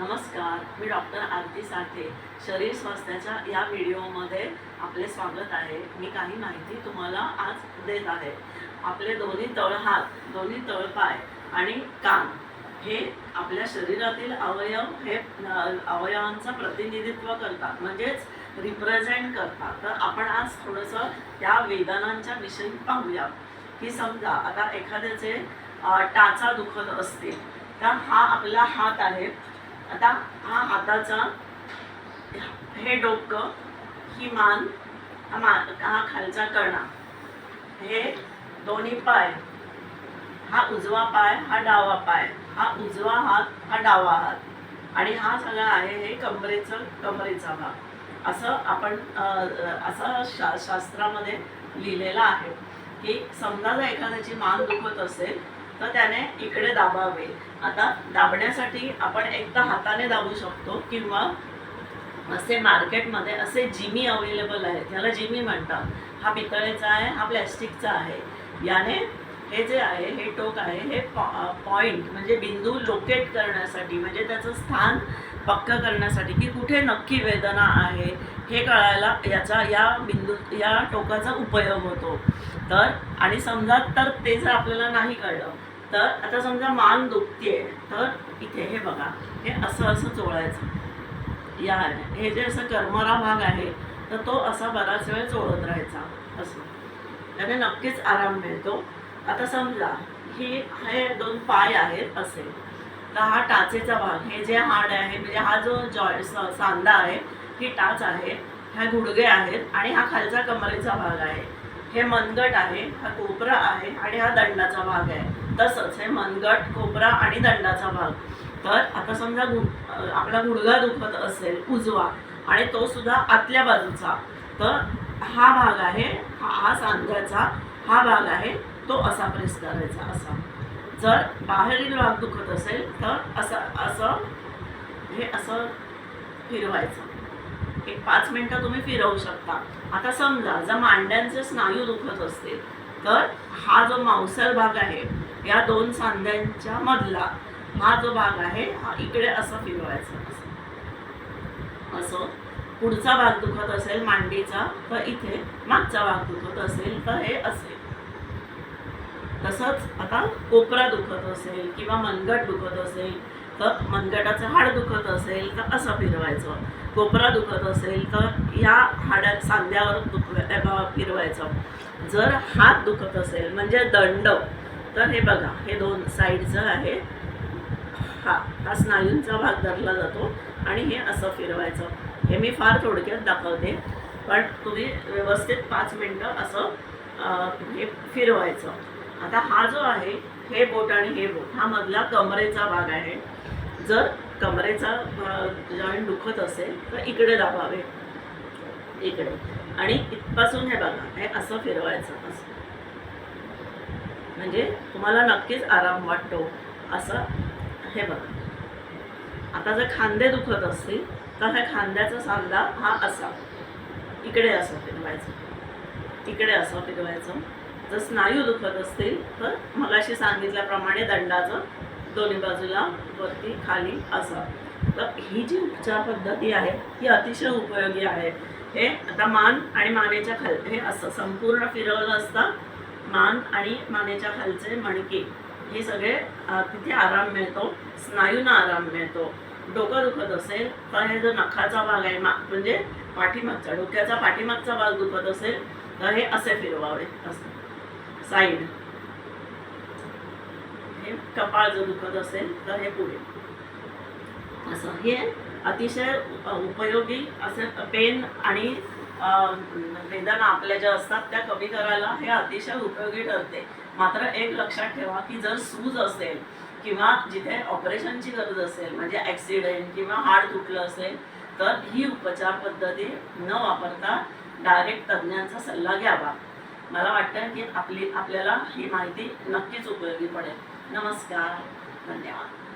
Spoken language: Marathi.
नमस्कार मी डॉक्टर आरती साठे शरीर स्वास्थ्याच्या या व्हिडिओमध्ये आपले स्वागत आहे. मी काही माहिती तुम्हाला आज देत आहे. आपले दोन्ही तळहात दोन्ही तळपाय आणि कान हे आपल्या शरीरातील अवयव हे अवयवांचं प्रतिनिधित्व करतात म्हणजेच रिप्रेझेंट करतात. तर आपण आज थोडंसं त्या वेदनांच्या विषयी पाहूया. की समजा आता एखाद्याचे टाचा दुखत असतील तर हा आपला हात आहे. आता हा हाताचा हे डोकं ही मान हा मा हा खालचा कणा. हे दोन्ही पाय. हा उजवा पाय हा डावा पाय. हा उजवा हात हा डावा हात. आणि हा सगळा आहे हे कमरेचं कमरेचा भाग. असं आपण असं शा शास्त्रामध्ये लिहिलेलं आहे की समजा जर एखाद्याची मान दुखत असेल तर त्याने इकडे दाबावे. आता दाबण्यासाठी आपण एकदा हाताने दाबू शकतो किंवा असे मार्केटमध्ये असे जिमी अवेलेबल आहेत. ह्याला जिमी म्हणतात. हा पितळेचा आहे हा प्लॅस्टिकचा आहे. याने हे जे आहे हे टोक आहे हे पॉइंट म्हणजे बिंदू लोकेट करण्यासाठी म्हणजे त्याचं स्थान पक्क करण्यासाठी की कुठे नक्की वेदना आहे हे कळायला याचा या बिंदू या टोकाचा उपयोग होतो. तर आणि समजा तर ते जर आपल्याला नाही कळलं तर आता समजा मान दुखते तर इथे हे बघा हे असं असं चोळायचं. या हे जे असं करमरा भाग आहे तर तो असा बराच वेळ चोळत राहायचा. असं. त्याने नक्कीच आराम मिळतो. आता समजा ही हे दोन पाय आहेत असे. तर हा टाचेचा भाग हे जे हाड आहे म्हणजे हा जो जॉय स- सांधा आहे ही टाच आहे ह्या गुडघे आहेत आणि हा खालचा कमरेचा भाग आहे. हे मनगट आहे हा कोपरा आहे आणि हा दंडाचा भाग आहे. तसंच हे मनगट कोपरा आणि दंडाचा भाग. तर आता समजा गु आपला गुडघा दुखत असेल उजवा आणि तो सुद्धा आतल्या बाजूचा तर हा भाग आहे हा हा सांध्याचा हा भाग आहे तो असा प्रेस करायचा असा. जर बाहेरील भाग दुखत असेल तर असं असं हे असं फिरवायचं. हे पाच मिनटं तुम्ही फिरवू शकता. आता समजा जर मांड्यांचे स्नायू दुखत असतील तर हा जो मांसल भाग आहे या दोन सांध्यांच्या मधला हा जो भाग आहे हा इकडे असं फिरवायचा. असं असं पुढचा भाग दुखत असेल मांडीचा तर इथे मागचा भाग दुखत असेल तर हे असेल. तसंच आता कोपरा दुखत असेल किंवा मनगट दुखत असेल तर मनगटाचं हाड दुखत असेल तर असं फिरवायचं. कोपरा दुखत असेल तर या हाड्या सांध्यावर दुखव्या फिरवायचं. जर हात दुखत असेल म्हणजे दंड तर हे बघा हे दोन साईडचं आहे. हा हा स्नायूंचा भाग धरला जातो आणि हे असं फिरवायचं. हे मी फार थोडक्यात दाखवते पण तुम्ही व्यवस्थित पाच मिनटं असं हे फिरवायचं. आता हा जो आहे हे बोट आणि हे बोट हा मधला कमरेचा भाग आहे. जर कमरेचा जॉईंट दुखत असेल तर इकडे दाबावे. इकडे. आणि इथपासून हे बघा हे असं फिरवायचं असं. म्हणजे तुम्हाला नक्कीच आराम वाटतो. असं हे बघा. आता जर खांदे दुखत असतील तर ह्या खांद्याचा सांधा हा असा. इकडे असं फिरवायचं. इकडे असं फिरवायचं. जर स्नायू दुखत असतील तर मगाशी सांगितल्याप्रमाणे दंडाचं दोन्ही बाजूला वरती खाली असं. तर ही जी उपचार पद्धती आहे ही अतिशय उपयोगी आहे. हे आता मान आणि मानेच्या खाल हे असं संपूर्ण फिरवलं असतं. मान आणि मानेच्या खालचे मणके. हे सगळे तिथे आराम मिळतो. स्नायूंना आराम मिळतो. डोकं दुखत असेल तर हे जो नखाचा भाग आहे मा म्हणजे पाठीमागचा डोक्याचा पाठीमागचा भाग दुखत असेल तर हे असे फिरवावे असं साईड. कपाळ जर दुखत असेल तर हे पुढे. असं. हे अतिशय उपयोगी असं पेन आणि वेदना आपल्या ज्या असतात त्या कमी करायला हे अतिशय उपयोगी ठरते. मात्र एक लक्षात ठेवा की जर सूज असेल किंवा जिथे ऑपरेशनची गरज असेल म्हणजे ॲक्सिडेंट किंवा हाड तुटलं असेल तर ही उपचार पद्धती न वापरता डायरेक्ट तज्ज्ञांचा सल्ला घ्यावा. मला वाटतं की आपली आपल्याला ही माहिती नक्कीच उपयोगी पडेल. नमस्कार धन्यवाद.